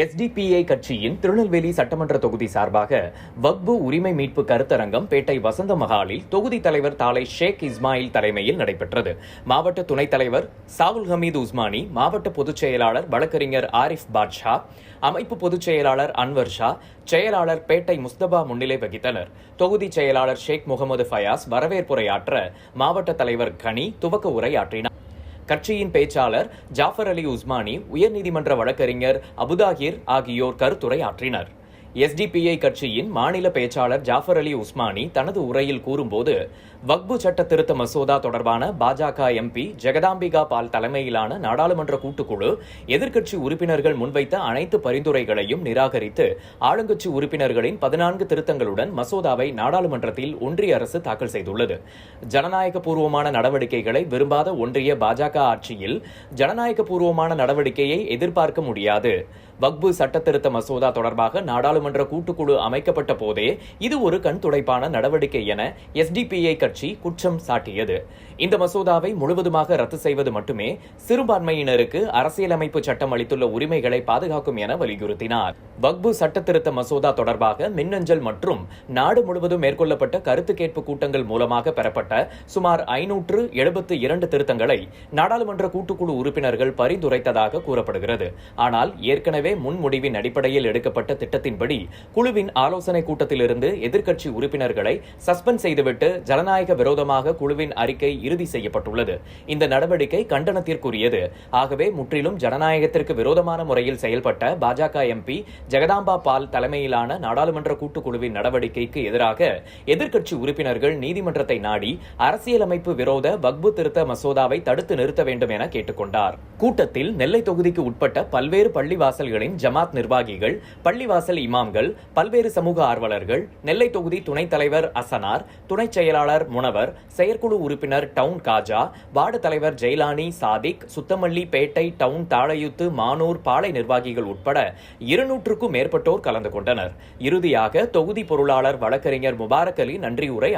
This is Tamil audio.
எஸ்டிபிஐ கட்சியின் திருநெல்வேலி சட்டமன்ற தொகுதி சார்பாக வக்பு உரிமை மீட்பு கருத்தரங்கம் பேட்டை வசந்த மகாலில் தொகுதி தலைவர் தாலை ஷேக் இஸ்மாயில் தலைமையில் நடைபெற்றது. மாவட்ட துணைத் தலைவர் சாவுல் ஹமீது உஸ்மானி மாவட்ட பொதுச் செயலாளர் வழக்கறிஞர் ஆரிஃப் பாட்ஷா அமைப்பு பொதுச் செயலாளர் அன்வர் ஷா செயலாளர் பேட்டை முஸ்தபா முன்னிலை வகித்தனர். தொகுதி செயலாளர் ஷேக் முகமது ஃபயாஸ் வரவேற்புரையாற்ற மாவட்ட தலைவர் கனி துவக்க உரையாற்றினார். கட்சியின் பேச்சாளர் ஜாஃபர் அலி உஸ்மானி உயர்நீதிமன்ற வழக்கறிஞர் அபுதாகிர் ஆகியோர் கருத்துரையாற்றினர். எஸ்டிபிஐ கட்சியின் மாநில பேச்சாளர் ஜாஃபர் அலி உஸ்மானி தனது உரையில் கூறும்போது வக்பு சட்ட திருத்த மசோதா தொடர்பான பாஜக எம்பி ஜெகதாம்பிகா பால் தலைமையிலான நாடாளுமன்ற கூட்டுக்குழு எதிர்க்கட்சி உறுப்பினர்கள் முன்வைத்த அனைத்து பரிந்துரைகளையும் நிராகரித்து ஆளுங்கட்சி உறுப்பினர்களின் பதினான்கு திருத்தங்களுடன் மசோதாவை நாடாளுமன்றத்தில் ஒன்றிய அரசு தாக்கல் செய்துள்ளது. ஜனநாயக பூர்வமான நடவடிக்கைகளை விரும்பாத ஒன்றிய பாஜக ஆட்சியில் ஜனநாயக பூர்வமான நடவடிக்கையை எதிர்பார்க்க முடியாது. வக்பு சட்ட திருத்த மசோதா தொடர்பாக நாடாளுமன்ற நாடாளுமன்ற கூட்டுக்குழு அமைக்கப்பட்ட போதே இது ஒரு கண் துடைப்பான நடவடிக்கை என எஸ்டிபிஐ கட்சி குற்றம் சாட்டியது. இந்த மசோதாவை முழுவதுமாக ரத்து செய்வது மட்டுமே சிறுபான்மையினருக்கு அரசியலமைப்பு சட்டம் அளித்துள்ள உரிமைகளை பாதுகாக்கும் என வலியுறுத்தினார். வக்பு சட்டத்திருத்த மசோதா தொடர்பாக மின்னஞ்சல் மற்றும் நாடு முழுவதும் மேற்கொள்ளப்பட்ட கருத்து கேட்பு கூட்டங்கள் மூலமாக பெறப்பட்ட சுமார் ஐநூற்று எழுபத்து இரண்டு திருத்தங்களை நாடாளுமன்ற கூட்டுக்குழு உறுப்பினர்கள் பரிந்துரைத்ததாக கூறப்படுகிறது. ஆனால் ஏற்கனவே முன்முடிவின் அடிப்படையில் எடுக்கப்பட்ட திட்டத்தின்படி குழுவின் ஆலோசனைக் கூட்டத்திலிருந்து எதிர்க்கட்சி உறுப்பினர்களை சஸ்பெண்ட் செய்துவிட்டு ஜனநாயக விரோதமாக குழுவின் அறிக்கை இறுதி செய்யப்பட்டுள்ளது. இந்த நடவடிக்கை கண்டனத்திற்குரியது. ஆகவே முற்றிலும் ஜனநாயகத்திற்கு விரோதமான முறையில் செயல்பட்ட பாஜக எம்பி ஜெகதாம்பா பால் தலைமையிலான நாடாளுமன்ற கூட்டுக்குழுவின் நடவடிக்கைக்கு எதிராக எதிர்க்கட்சி உறுப்பினர்கள் நீதிமன்றத்தை நாடி அரசியலமைப்பு விரோத வக்பு திருத்த மசோதாவை தடுத்து நிறுத்த வேண்டும் என கேட்டுக்கொண்டார். கூட்டத்தில் நெல்லை தொகுதிக்கு உட்பட்ட பல்வேறு பள்ளிவாசல்களின் ஜமாத் நிர்வாகிகள் பள்ளிவாசல் இமாம்கள் பல்வேறு சமூக ஆர்வலர்கள் நெல்லை தொகுதி துணைத் தலைவர் அசனார் துணைச் செயலாளர் முனவர் செயற்குழு உறுப்பினர் டவுன் காஜா வார்டு தலைவர் ஜெயலானி சாதிக் சுத்தமல்லி பேட்டை டவுன் தாளையுத்து மானூர் பாளை நிர்வாகிகள் உட்பட இருநூற்றுக்கும் மேற்பட்டோர் கலந்து கொண்டனர். இறுதியாக தொகுதி பொருளாளர் வழக்கறிஞர் முபாரக் அலி நன்றியுரை